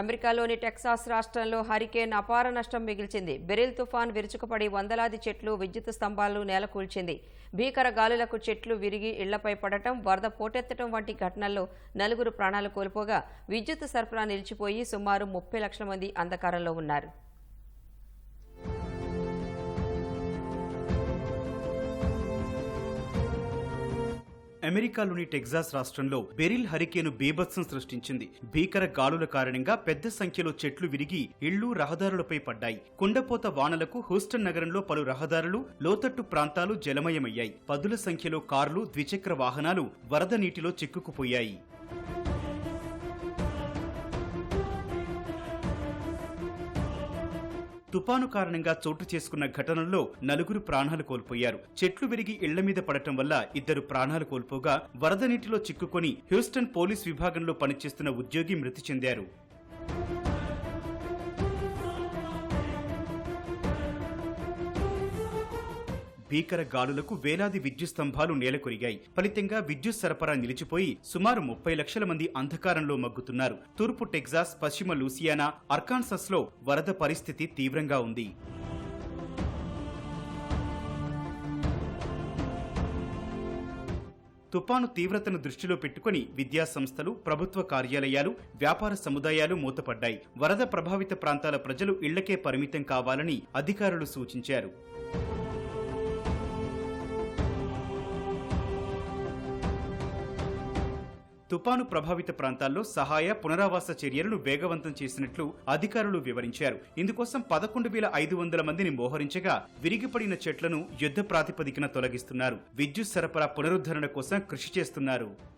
అమెరికాలోని టెక్సాస్ రాష్ట్రంలో హరికేన్ అపార నష్టం మిగిల్చింది. బెరిల్ తుఫాన్ విరుచుకుపడి వందలాది చెట్లు విద్యుత్ స్తంభాలు నేలకూల్చింది. భీకర గాలులకు చెట్లు విరిగి ఇళ్ళపై పడటం వరద పోటెత్తడం వంటి ఘటనల్లో నలుగురు ప్రాణాలు కోల్పోగా విద్యుత్ సరఫరా నిలిచిపోయి సుమారు ముప్పై లక్షల మంది అంధకారంలో ఉన్నారు. అమెరికాలోని టెక్సాస్ రాష్ట్రంలో బెరిల్ హరికేను బీభత్సం సృష్టించింది. భీకర గాలుల కారణంగా పెద్ద సంఖ్యలో చెట్లు విరిగి ఇళ్ళు రహదారులపై పడ్డాయి. కుండపోత వానలకు హూస్టన్ నగరంలో పలు రహదారులు లోతట్టు ప్రాంతాలు జలమయమయ్యాయి. పదుల సంఖ్యలో కార్లు ద్విచక్ర వాహనాలు వరద నీటిలో చిక్కుకుపోయాయి. తుపాను కారణంగా చోటు చేసుకున్న ఘటనల్లో నలుగురు ప్రాణాలు కోల్పోయారు. చెట్లు విరిగి ఇళ్ళ మీద పడటం వల్ల ఇద్దరు ప్రాణాలు కోల్పోగా వరద నీటిలో చిక్కుకొని హ్యూస్టన్ పోలీస్ విభాగంలో పనిచేస్తున్న ఉద్యోగి మృతి చెందారు. భీకర గాలులకు వేలాది విద్యుత్ స్తంభాలు నేలకొరిగాయి. ఫలితంగా విద్యుత్ సరఫరా నిలిచిపోయి సుమారు ముప్పై లక్షల మంది అంధకారంలో మగ్గుతున్నారు. తూర్పు టెక్సాస్ పశ్చిమ లూసియానా అర్కాన్సస్లో వరద పరిస్థితి తీవ్రంగా ఉంది. తుపాను తీవ్రతను దృష్టిలో పెట్టుకుని విద్యాసంస్థలు ప్రభుత్వ కార్యాలయాలు వ్యాపార సముదాయాలు మూతపడ్డాయి. వరద ప్రభావిత ప్రాంతాల ప్రజలు ఇళ్ళకే పరిమితం కావాలని అధికారులు సూచించారు. తుపాను ప్రభావిత ప్రాంతాల్లో సహాయ పునరావాస చర్యలను వేగవంతం చేసినట్లు అధికారులు వివరించారు. ఇందుకోసం పదకొండు వేల ఐదు వందల మందిని మోహరించగా విరిగిపడిన చెట్లను యుద్ధ ప్రాతిపదికన తొలగిస్తున్నారు. విద్యుత్ సరఫరా పునరుద్ధరణ కోసం కృషి చేస్తున్నారు.